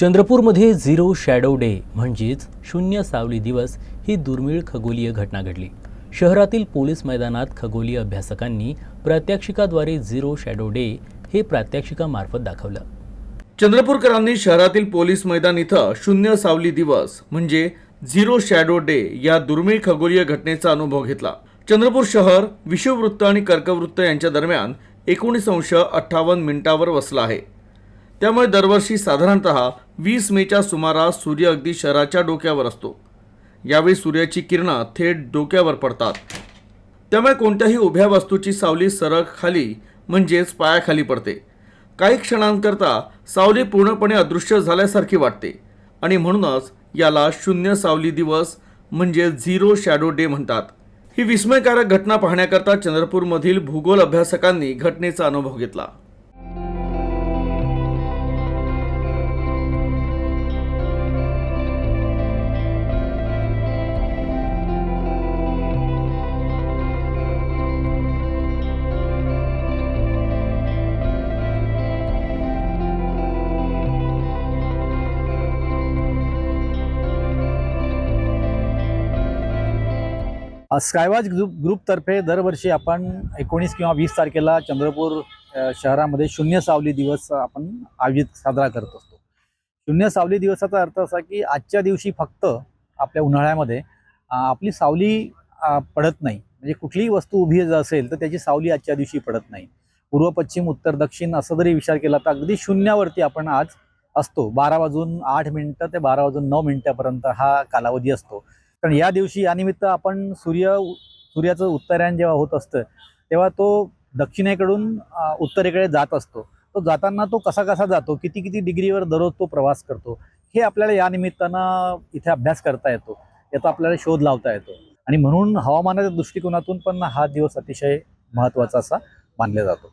चंद्रपूरमध्ये zero shadow day म्हणजेच शून्य सावली दिवस ही दुर्मिळ खगोलीय घटना घडली. शहरातील पोलीस मैदानात खगोलीय अभ्यासकांनी प्रात्यक्षिकाद्वारे झिरो शॅडो डे हे प्रात्यक्षिकामार्फत दाखवलं. चंद्रपूरकरांनी शहरातील पोलीस मैदान इथं शून्य सावली दिवस म्हणजे झिरो शॅडो डे या दुर्मिळ खगोलीय घटनेचा अनुभव घेतला. चंद्रपूर शहर विषुववृत्त आणि कर्कवृत्त यांच्या दरम्यान एकोणीस अंश अठ्ठावन्न मिनिटावर वसलं आहे. त्यामुळे दरवर्षी साधारणत वीस मेच्या सुमारास सूर्य अगदी शहराच्या डोक्यावर असतो. यावेळी सूर्याची किरणं थेट डोक्यावर पडतात. त्यामुळे कोणत्याही उभ्या वस्तूची सावली सरळ खाली म्हणजेच पायाखाली पडते. काही क्षणांकरता सावली पूर्णपणे अदृश्य झाल्यासारखी वाटते. आणि म्हणूनच याला शून्य सावली दिवस म्हणजे झिरो शॅडो डे म्हणतात. ही विस्मयकारक घटना पाहण्याकरता चंद्रपूरमधील भूगोल अभ्यासकांनी घटनेचा अनुभव घेतला. स्कायवॉच ग्रुप ग्रुपतर्फे दरवर्षी आपण एकोणीस किंवा वीस तारखेला चंद्रपूर शहरामध्ये शून्य सावली दिवस आपण आयोजित साजरा करत असतो. शून्य सावली दिवसाचा अर्थ असा की आजच्या दिवशी फक्त आपल्या उन्हाळ्यामध्ये आपली सावली पडत नाही. म्हणजे कुठलीही वस्तू उभी जर असेल तर त्याची सावली आजच्या दिवशी पडत नाही. पूर्व पश्चिम उत्तर दक्षिण असं जरी विचार केला तर अगदी शून्यावरती आपण आज असतो. बारा वाजून आठ मिनटं ते बारा वाजून नऊ मिनटापर्यंत हा कालावधी असतो. कारण या दिवशी यानिमित्त आपण सूर्य सूर्याचं उत्तरायण जेव्हा होत असतं तेव्हा तो दक्षिणेकडून उत्तरेकडे जात असतो. तो जाताना तो कसा कसा जातो किती किती डिग्रीवर दररोज तो प्रवास करतो हे आपल्याला या निमित्तानं इथे अभ्यास करता येतो याचा आपल्याला शोध लावता येतो. आणि म्हणून हवामानाच्या दृष्टिकोनातून पण हा दिवस अतिशय महत्त्वाचा असा मानला जातो.